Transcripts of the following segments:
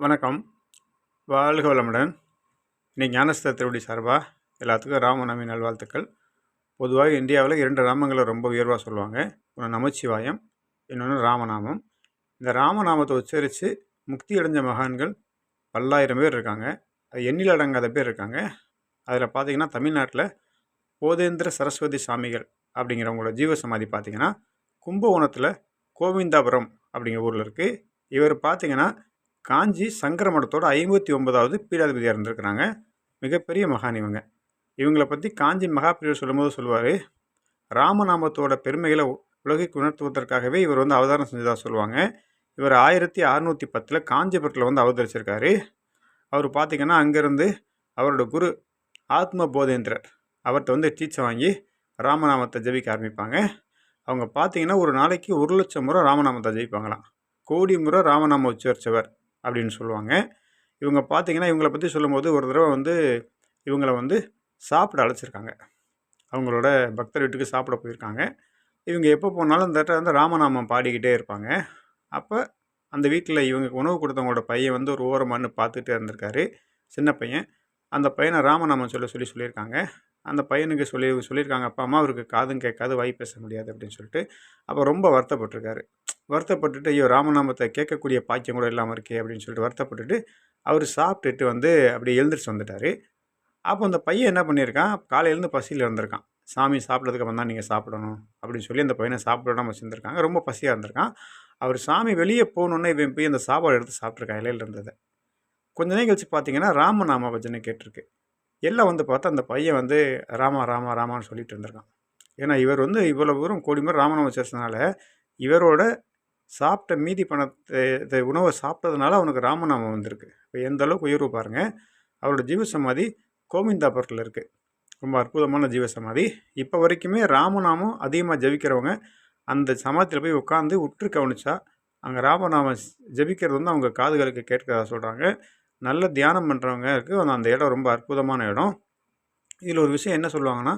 வணக்கம். வாழ்க வளமுடன். இன்னைக்கு ஞானஸ்த திருவடி சார்பாக எல்லாத்துக்கும் ராமநவமி நல்வாழ்த்துக்கள். பொதுவாக இந்தியாவில் இரண்டு ராமங்களை ரொம்ப உயர்வாக சொல்லுவாங்க. ஒன்று நமச்சிவாயம் இன்னொன்று ராமநாமம். இந்த ராமநாமத்தை உச்சரித்து முக்தி அடைஞ்ச மகான்கள் பல்லாயிரம் பேர் இருக்காங்க. அது எண்ணில் அடங்காத பேர் இருக்காங்க. அதில் பார்த்தீங்கன்னா தமிழ்நாட்டில் போதேந்திர சரஸ்வதி சாமிகள் அப்படிங்கிறவங்களோட ஜீவ சமாதி பார்த்தீங்கன்னா கும்பகோணத்தில் கோவிந்தாபுரம் அப்படிங்கிற ஊரில் இருக்குது இவர் பார்த்திங்கன்னா காஞ்சி சங்கர மடத்தோட ஐம்பத்தி ஒன்பதாவது பீடாதிபதியாக இருந்திருக்கிறாங்க. மிகப்பெரிய மகான் இவங்க. இவங்களை பற்றி காஞ்சி மகாபிரியர் சொல்லும்போது சொல்லுவார் ராமநாமத்தோட பெருமைகளை உ- உணர்த்துவதற்காகவே இவர் வந்து அவதாரம் செஞ்சதாக சொல்லுவாங்க. இவர் ஆயிரத்தி அறநூற்றி பத்தில் காஞ்சிபுரத்தில் வந்து அவதரிச்சிருக்காரு. அவர் பார்த்தீங்கன்னா அங்கேருந்து அவரோட குரு ஆத்ம போதேந்திரர் அவர்கிட்ட வந்து டீச்சர் வாங்கி ராமநாமத்தை ஜெபிக்க ஆரம்பிப்பாங்க. அவங்க பார்த்தீங்கன்னா ஒரு நாளைக்கு ஒரு லட்சம் முறை ராமநாமத்தை ஜெயிப்பாங்களாம் கோடி முறை ராமநாம உச்சரித்தவர் அப்படின்னு சொல்லுவாங்க. இவங்க பார்த்தீங்கன்னா இவங்கள பற்றி சொல்லும்போது ஒரு தடவை வந்து இவங்களை வந்து சாப்பிட அழைச்சிருக்காங்க. அவங்களோட பக்தர் வீட்டுக்கு சாப்பிட போயிருக்காங்க. இவங்க எப்போ போனாலும் அந்த இடத்துல வந்து ராமநாமம் பாடிக்கிட்டே இருப்பாங்க. அப்போ அந்த வீட்டில் இவங்க உணவு கொடுத்தவங்களோட பையன் வந்து ஒரு ஓரமானு பார்த்துக்கிட்டே இருந்திருக்காரு. சின்ன பையன். அந்த பையனை ராமநாமம் சொல்ல சொல்லி சொல்லியிருக்காங்க. அந்த பையனுக்கு சொல்லி சொல்லியிருக்காங்க அப்பா அம்மா அவருக்கு காதும் கேட்காது வாய் பேச முடியாது அப்படின்னு சொல்லிட்டு அப்போ ரொம்ப வருத்தப்பட்டிருக்காரு. வருத்தப்பட்டுட்டு ஐயோ ராமநாமத்தை கேட்கக்கூடிய பாக்கியம் கூட இல்லாமல் இருக்கே அப்படின்னு சொல்லிட்டு வருத்தப்பட்டுட்டு அவர் சாப்பிட்டுட்டு வந்து அப்படியே எழுந்திரிச்சு வந்துட்டார். அப்போ அந்த பையன் என்ன பண்ணியிருக்கான்? காலையிலேருந்து பசியில் இருந்திருக்கான். சாமி சாப்பிட்டதுக்கு தான் நீங்கள் சாப்பிடணும் அப்படின்னு சொல்லி அந்த பையனை சாப்பிடாம வச்சுருந்துருக்காங்க ரொம்ப பசியாக இருந்திருக்கான். அவர் சாமி வெளியே போகணுன்னே இவன் போய் அந்த சாப்பாடு எடுத்து சாப்பிட்ருக்கான் இலையில் இருந்ததை. கொஞ்ச நேரம் கழிச்சு பார்த்தீங்கன்னா ராமநாம பஜனை கேட்டிருக்கு. எல்லாம் வந்து பார்த்தா அந்த பையன் வந்து ராமா ராமா ராமான்னு சொல்லிட்டு இருந்திருக்கான். ஏன்னா இவர் வந்து இவ்வளோ தூரம் கோடி முறை ராமநாம வச்சதுனால இவரோட சாப்பிட்ட மீதி பணத்தை இந்த உணவை சாப்பிட்டதுனால அவனுக்கு ராமநாமம் வந்திருக்கு. இப்போ எந்த அளவுக்கு உயர்வு பாருங்கள் அவரோட ஜீவசமாதி கோவிந்தாபுரத்தில் இருக்குது ரொம்ப அற்புதமான ஜீவசமாதி. இப்போ வரைக்குமே ராமநாமம் அதிகமாக ஜெபிக்கிறவங்க அந்த சமாதியில் போய் உட்காந்து உற்று கவனிச்சா அங்கே ராமநாமம் ஜபிக்கிறது ஜெபிக்கிறது வந்து அவங்க காதுகளுக்கு கேட்கிறதா சொல்கிறாங்க நல்ல தியானம் பண்ணுறவங்க இருக்குது அந்த இடம் ரொம்ப அற்புதமான இடம். இதில் ஒரு விஷயம் என்ன சொல்லுவாங்கன்னா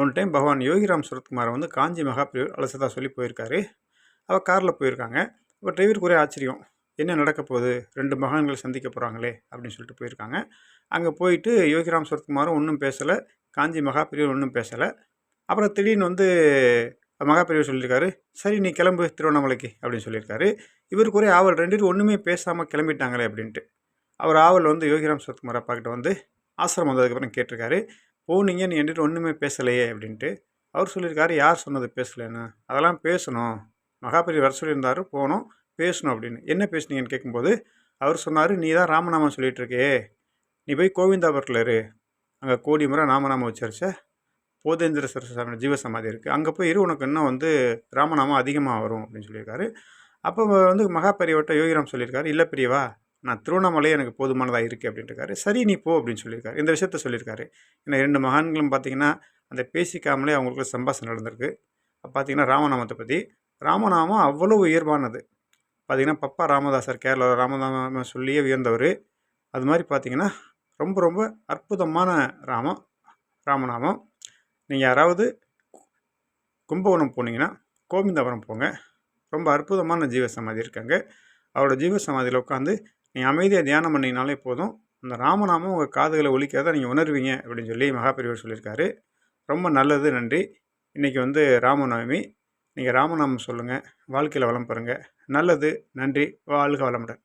ஒன் டைம் பகவான் யோகிராம் சுரத்குமாரை வந்து காஞ்சி மகாபிரிவர் அலசதா சொல்லி போயிருக்காரு. அவள் காரில் போயிருக்காங்க. இப்போ டிரைவருக்கு ஒரே ஆச்சரியம். என்ன நடக்க போகுது? ரெண்டு மகான்களை சந்திக்க போகிறாங்களே அப்படின்னு சொல்லிட்டு போயிருக்காங்க. அங்கே போயிட்டு யோகிராம் சுரத்குமாரும் ஒன்றும் பேசலை. காஞ்சி மகாபிரியர் ஒன்றும் பேசலை. அப்புறம் திடீர்னு வந்து மகாபிரியர் சொல்லியிருக்காரு சரி நீ கிளம்பு திருவண்ணாமலைக்கு அப்படின்னு சொல்லியிருக்காரு. இவருக்கு ஒரே ஆவல் ரெண்டு பேரும் ஒன்றுமே பேசாமல் கிளம்பிட்டாங்களே அப்படின்ட்டு. அவர் ஆவல் வந்து யோகிராம் சரத்குமார் அப்பாக்கிட்ட வந்து ஆசிரமம் வந்ததுக்கப்புறம் கேட்டிருக்காரு. போனீங்க நீ என்கிட்ட ஒன்றுமே பேசலையே அப்படின்ட்டு. அவர் சொல்லியிருக்காரு யார் சொன்னது பேசலைன்னு? அதெல்லாம் பேசணும். மகாபலி வர சொல்லியிருந்தார் போனோம் பேசணும் அப்படின்னு. என்ன பேசுனீங்கன்னு கேட்கும்போது அவர் சொன்னார் நீ தான் ராமநாமம் சொல்லிகிட்ருக்கே நீ போய் கோவிந்தாபுரத்தில் இரு. அங்கே கோடி முறை ராமநாமம் வச்சிருச்ச போதேந்திர சரஸ்வாமி ஜீவசமாதி இருக்குது அங்கே போய் இரு உனக்கு இன்னும் வந்து ராமநாமம் அதிகமாக வரும் அப்படின்னு சொல்லியிருக்காரு. அப்போ வந்து மகாபெரியவட்ட யோகிராம் சொல்லியிருக்காரு இல்லை பெரியவா நான் திருவண்ணாமலை எனக்கு போதுமானதாக இருக்குது அப்படின்ட்டுருக்காரு. சரி நீ போ அப்படின்னு சொல்லியிருக்காரு. இந்த விஷயத்த சொல்லியிருக்காரு. ஏன்னா ரெண்டு மகான்களும் பார்த்தீங்கன்னா அந்த பேசிக்காமலே அவங்களுக்கு சம்பாஷம் நடந்திருக்கு. பார்த்தீங்கன்னா ராமநாமத்தை பற்றி ராமநாமம் அவ்வளோ உயர்வானது பார்த்திங்கன்னா பப்பா ராமதாசர் கேரளாவில் ராமநாமம் சொல்லியே உயர்ந்தவர். அது மாதிரி பார்த்திங்கன்னா ரொம்ப ரொம்ப அற்புதமான ராமம் ராமநாமம். நீங்கள் யாராவது கும்பகோணம் போனீங்கன்னா கோவிந்தபுரம் போங்க. ரொம்ப அற்புதமான ஜீவ சமாதி இருக்காங்க. அவரோட ஜீவ சமாதியில் உட்காந்து நீங்கள் அமைதியாக தியானம் பண்ணிங்கனாலே போதும். அந்த ராமநாமம் உங்கள் காதுகளை ஒலிக்காத நீங்கள் உணர்வீங்க அப்படின்னு சொல்லி மகாபெரியவர் சொல்லியிருக்காரு. ரொம்ப நல்லது நன்றி. இன்றைக்கி வந்து ராமநவமி. நீங்கள் ராமநாமம் சொல்லுங்கள் வாழ்க்கையில் வளம் பெறுங்க. நல்லது நன்றி வாழ்க வளமுடன்.